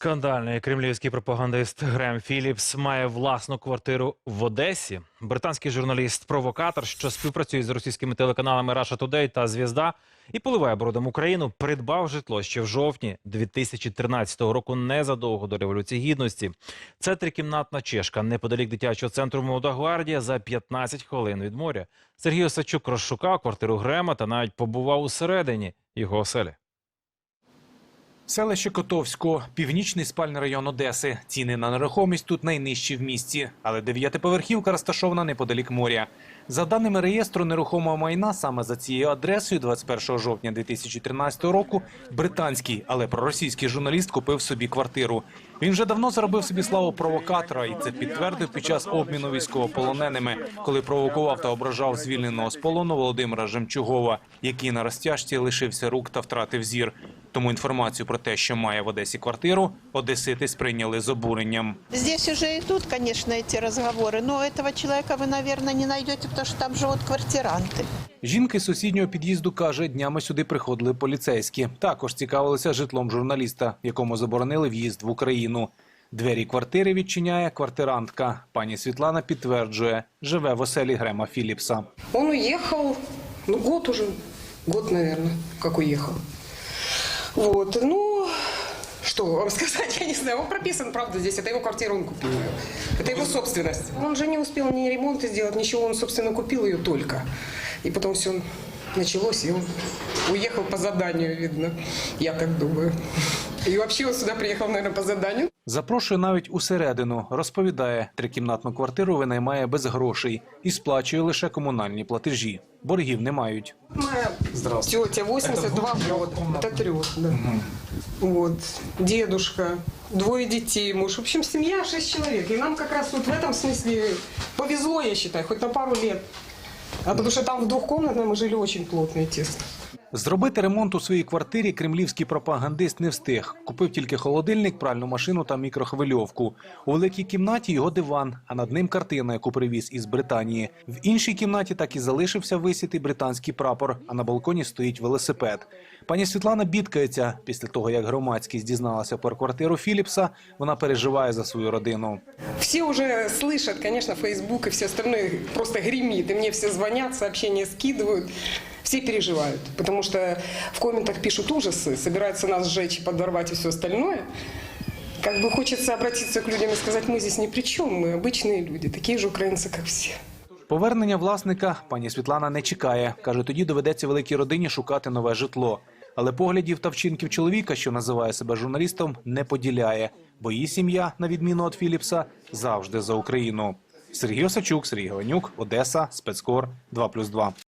Скандальний кремлівський пропагандист Грем Філіпс має власну квартиру в Одесі. Британський журналіст-провокатор, що співпрацює з російськими телеканалами Russia Today та Звізда і поливає брудом Україну, придбав житло ще в жовтні 2013 року, незадовго до революції гідності. Це трикімнатна чешка неподалік дитячого центру Молода гвардія за 15 хвилин від моря. Сергій Осадчук розшукав квартиру Грема та навіть побував усередині його оселі. Селище Котовсько, північний спальний район Одеси. Ціни на нерухомість тут найнижчі в місті, але дев'ятиповерхівка розташована неподалік моря. За даними реєстру нерухомого майна, саме за цією адресою 21 жовтня 2013 року британський, але проросійський журналіст купив собі квартиру. Він вже давно заробив собі славу провокатора, і це підтвердив під час обміну військовополоненими, коли провокував та ображав звільненого з полону Володимира Жемчугова, який на розтяжці лишився рук та втратив зір. Тому інформацію про те, що має в Одесі квартиру, одесити сприйняли з обуренням. Здесь уже идут, конечно, эти разговоры, но этого человека вы, наверное, не найдете, потому что там живут квартиранты. Жінки з сусіднього під'їзду каже, днями сюди приходили поліцейські. Також цікавилися житлом журналіста, якому заборонили в'їзд в Україну. Двері квартири відчиняє квартирантка. Пані Світлана підтверджує, живе в оселі Грема Філіпса. Он уехал, ну, год уже, год, наверное, как уехал. Вот, ну, что вам сказать, я не знаю. Он прописан, правда, здесь. Это его квартира, он купил ее. Это его собственность. Он же не успел ни ремонта сделать, ничего. Он, собственно, купил ее только. И потом все началось, и он уехал по заданию, видно. Я так думаю. И вообще он сюда приехал, наверное, по заданию. Запрошує навіть усередину. Розповідає, трикімнатну квартиру винаймає без грошей і сплачує лише комунальні платежі. Боргів не мають. Моя тетя 82 года. Это трех, да. Вот. Дедушка, двое детей, муж. В общем, семья шесть человек. И нам как раз вот в этом смысле повезло, я считаю, хоть на пару лет. А потому что там в двухкомнатной мы жили очень плотно и тесно. Зробити ремонт у своїй квартирі кремлівський пропагандист не встиг. Купив тільки холодильник, пральну машину та мікрохвильовку. У великій кімнаті його диван, а над ним картина, яку привіз із Британії. В іншій кімнаті так і залишився висіти британський прапор, а на балконі стоїть велосипед. Пані Світлана бідкається. Після того, як громадськість дізналася про квартиру Філіпса, вона переживає за свою родину. Все уже слышат, конечно, Facebook и все остальное просто гремит. И мне все звонят, сообщения скидывают. Все переживают, потому что в комментах пишут ужасы, собираются нас сжечь, подорвать и все остальное. Как бы хочется обратиться к людям и сказать, мы здесь ни при чем, мы обычные люди, такие же украинцы, как все. Повернення власника пані Світлана не чекає. Каже, тоді доведеться великій родині шукати нове житло. Але поглядів та вчинків чоловіка, що називає себе журналістом, не поділяє, бо її сім'я, на відміну від Філіпса, завжди за Україну. Сергій Осачук, Сергій Гаванюк, Одеса, спецкор 2+,2.